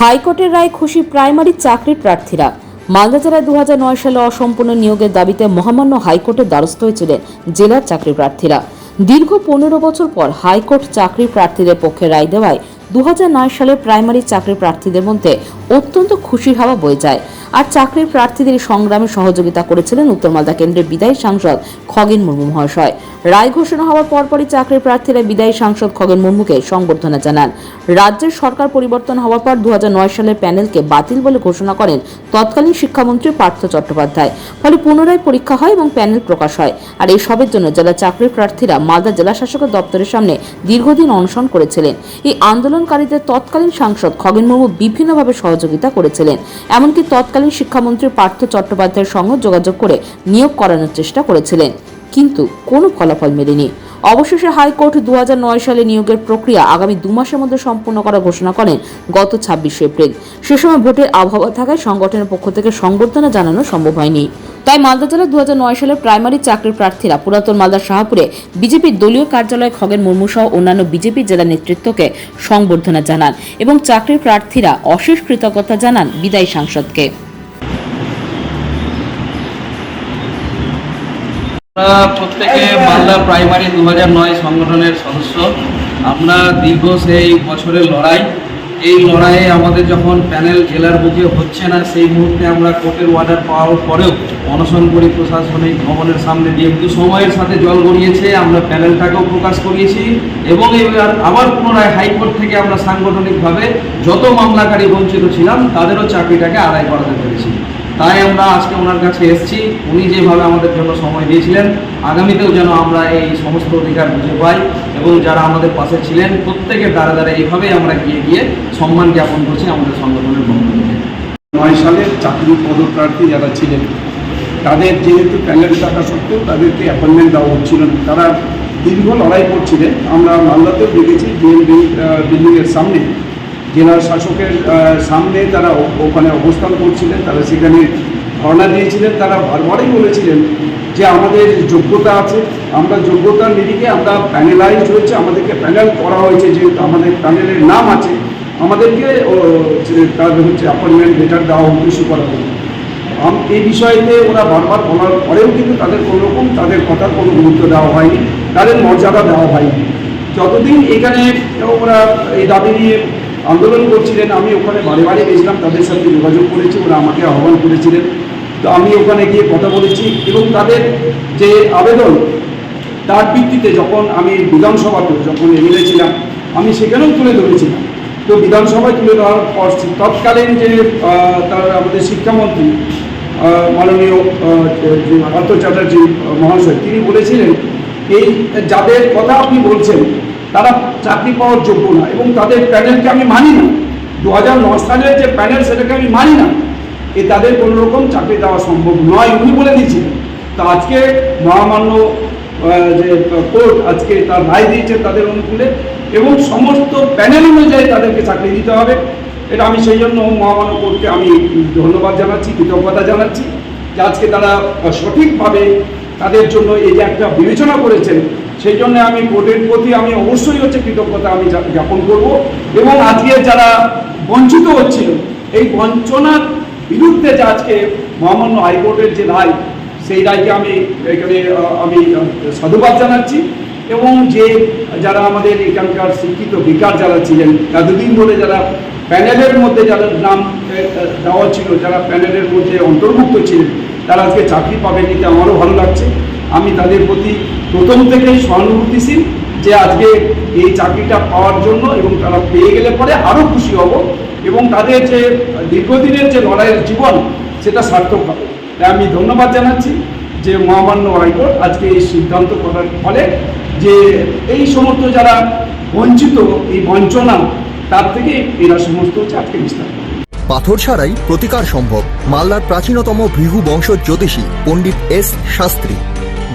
হাইকোর্টের রায় খুশি প্রাইমারি চাকরির প্রার্থীরা। মালদা জেলায় দু সালে অসম্পূর্ণ নিয়োগের দাবিতে মহামান্য হাইকোর্টের দ্বারস্থ হয়েছিলেন জেলার চাকরি প্রার্থীরা। দীর্ঘ পনেরো বছর পর হাইকোর্ট চাকরি প্রার্থীদের পক্ষে রায় দেওয়ায় দুই হাজার নয় সালে প্রাইমারি চাকরি প্রার্থীদের মধ্যে অত্যন্ত খুশির হাওয়া বয়ে যায়। আর চাকরির প্রার্থীদের সংগ্রামে সহযোগিতা করেছিলেন উত্তর মালদা কেন্দ্রের বিদায়ী সাংসদ খগেন মুর্মু মহাশয়। রায় ঘোষণা হওয়ার পরপরই চাকরির প্রার্থীরা বিদায়ী সাংসদ খগেন মুর্মুকে সংবর্ধনা জানান। রাজ্যের সরকার পরিবর্তন হওয়ার পর দু সালের প্যানেলকে বাতিল বলে ঘোষণা করেন তৎকালীন শিক্ষামন্ত্রী পার্থ চট্টোপাধ্যায়। ফলে পুনরায় পরীক্ষা হয় এবং প্যানেল প্রকাশ হয়। আর এই সবের জন্য জেলা চাকরির প্রার্থীরা মালদা জেলা শাসকের দপ্তরের সামনে দীর্ঘদিন অনশন করেছিলেন। এই আন্দোলনকারীদের তৎকালীন সাংসদ খগেন মুর্মু বিভিন্নভাবে সহযোগিতা করেছিলেন। এমনকি তৎকালীন শিক্ষামন্ত্রী পার্থ চট্টোপাধ্যায়ের সঙ্গে যোগাযোগ করে নিয়োগ করানোর চেষ্টা করেছিলেন, কিন্তু কোনো ফলাফল মেলেনি। অবশেষে হাইকোর্ট দুহাজার নয় সালে নিয়োগের প্রক্রিয়া আগামী দু মাসের মধ্যে সম্পূর্ণ করার ঘোষণা করেন গত ছাব্বিশে এপ্রিল। সে সময় ভোটের আবহাওয়া থাকায় সংগঠনের পক্ষ থেকে সংবর্ধনা জানানো সম্ভব হয়নি। তাই মালদা জেলার দু সালে প্রাইমারি চাকরির প্রার্থীরা পুরাতন মালদার শাহপুরে বিজেপির দলীয় কার্যালয়ে খগেন মুর্মু সহ অন্যান্য বিজেপি জেলা নেতৃত্বকে সংবর্ধনা জানান এবং চাকরির প্রার্থীরা অশেষ কৃতজ্ঞতা জানান বিদায়ী সাংসদকে। আমরা প্রত্যেকে মালদা প্রাইমারি দু নয় সংগঠনের সদস্য। আমরা দীর্ঘ সেই বছরের লড়াই। এই লড়াইয়ে আমাদের যখন প্যানেল জেলার বুকে হচ্ছে না, সেই মুহূর্তে আমরা কোর্টের অর্ডার পাওয়ার পরেও অনশন করি প্রশাসনিক ভবনের সামনে দিয়ে। কিন্তু সময়ের সাথে জল গড়িয়েছে, আমরা প্যানেলটাকেও প্রকাশ করিয়েছি এবং এবার আবার পুনরায় হাইকোর্ট থেকে আমরা সাংগঠনিকভাবে যত মামলাকারী বঞ্চিত ছিলাম, তাদেরও চাকরিটাকে আদায় করাতে পেরেছি। তাই আমরা আজকে ওনার কাছে এসেছি। উনি যেভাবে আমাদের জন্য সময় দিয়েছিলেন, আগামীতেও যেন আমরা এই সমস্ত অধিকার বুঝে পাই এবং যারা আমাদের পাশে ছিলেন, প্রত্যেকের দ্বারা দ্বারা এইভাবেই আমরা গিয়ে গিয়ে সম্মান জ্ঞাপন করছি আমাদের সংগঠনের থেকে। নয় সালের চাকরি পদপ্রার্থী যারা ছিলেন, তাদের যেহেতু প্যানেল থাকা সত্ত্বেও তাদেরকে অ্যাপয়েন্টমেন্ট দেওয়া হচ্ছিল তারা দীর্ঘ লড়াই করছিলেন। আমরা মালদাতেও দেখেছি, বিএনপি বিল্ডিংয়ের সামনে জেলা শাসকের সামনে তারা ওখানে অবস্থান করছিলেন, তারা সেখানে ধর্ণা দিয়েছিলেন, তারা বারবারই বলেছিলেন যে আমাদের যোগ্যতা আছে, আমরা যোগ্যতার নিরিখে আমরা প্যানেলাইজ হয়েছে, আমাদেরকে প্যানেল করা হয়েছে, যেহেতু আমাদের প্যানেলের নাম আছে, আমাদেরকে তার হচ্ছে অ্যাপয়েন্টমেন্ট লেটার দেওয়া উদ্দেশ্য করা আম- এই বিষয়তে ওরা বারবার বলার পরেও কিন্তু তাদের কোনো রকম তাদের কথার কোনো গুরুত্ব দেওয়া হয়নি, তাদের মর্যাদা দেওয়া হয়নি। যতদিন এখানে ওরা এই দাবি নিয়ে আন্দোলন করছিলেন, আমি ওখানে বারে বারে গেছিলাম, তাদের সাথে যোগাযোগ করেছি, ওরা আমাকে আহ্বান করেছিলেন। তো আমি ওখানে গিয়ে কথা বলেছি এবং তাদের যে আবেদন, তার ভিত্তিতে যখন আমি বিধানসভাতে, যখন এমএলএ ছিলাম, আমি সেখানেও তুলে ধরেছিলাম। তো বিধানসভায় তুলে ধরার পর তৎকালীন যে তার আমাদের শিক্ষামন্ত্রী মাননীয় পার্থ চ্যাটার্জি মহাশয়, তিনি বলেছিলেন, এই যাদের কথা আপনি বলছেন তারা চাকরি পাওয়ার যোগ্য না এবং তাদের প্যানেলকে আমি মানি না। দু হাজার ন সালের যে প্যানেল সেটাকে আমি মানি না। এ তাদের কোনো রকম চাকরি দেওয়া সম্ভব নয়, উনি বলে দিয়েছিলেন। তা আজকে মহামান্য যে কোর্ট আজকে তার রায় দিয়েছে তাদের অনুকূলে এবং সমস্ত প্যানেল অনুযায়ী তাদেরকে চাকরি দিতে হবে। এটা আমি সেই জন্য মহামান্য কোর্টকে আমি ধন্যবাদ জানাচ্ছি, কৃতজ্ঞতা জানাচ্ছি যে আজকে তারা সঠিকভাবে তাদের জন্য এই যে একটা বিবেচনা করেছেন সেই জন্য আমি কোর্টের প্রতি আমি অবশ্যই হচ্ছে কৃতজ্ঞতা আমি জ্ঞাপন করব। এবং আজকে যারা বঞ্চিত হচ্ছিল, এই বঞ্চনার বিরুদ্ধে যে আজকে মহামান্য হাইকোর্টের যে রায়, সেই রায়কে আমি এখানে আমি সাধুবাদ জানাচ্ছি। এবং যে যারা আমাদের এখানকার শিক্ষিত বেকার যারা ছিলেন, এতদিন ধরে যারা প্যানেলের মধ্যে যারা নাম দেওয়া ছিল, যারা প্যানেলের মধ্যে অন্তর্ভুক্ত ছিলেন, তারা আজকে চাকরি পাবেন এতে আমারও ভালো লাগছে। আমি তাদের প্রতি প্রথম থেকেই সহানুভূতিশীল যে আজকে এই চাকরিটা পাওয়ার জন্য এবং তারা পেয়ে গেলে পরে আরও খুশি হব এবং তাদের যে দীর্ঘদিনের যে লড়াইয়ের জীবন, সেটা সার্থক হবে। তাই আমি ধন্যবাদ জানাচ্ছি যে মহামান্য হাইকোর্ট আজকে এই সিদ্ধান্ত করার ফলে যে এই সমস্ত যারা বঞ্চিত, এই বঞ্চনা, তার থেকে এরা সমস্ত হচ্ছে আজকে বিস্তার পাথর ছাড়াই প্রতিকার সম্ভব। মালদার প্রাচীনতম ভৃহু বংশ জ্যোতিষী পণ্ডিত এস শাস্ত্রী।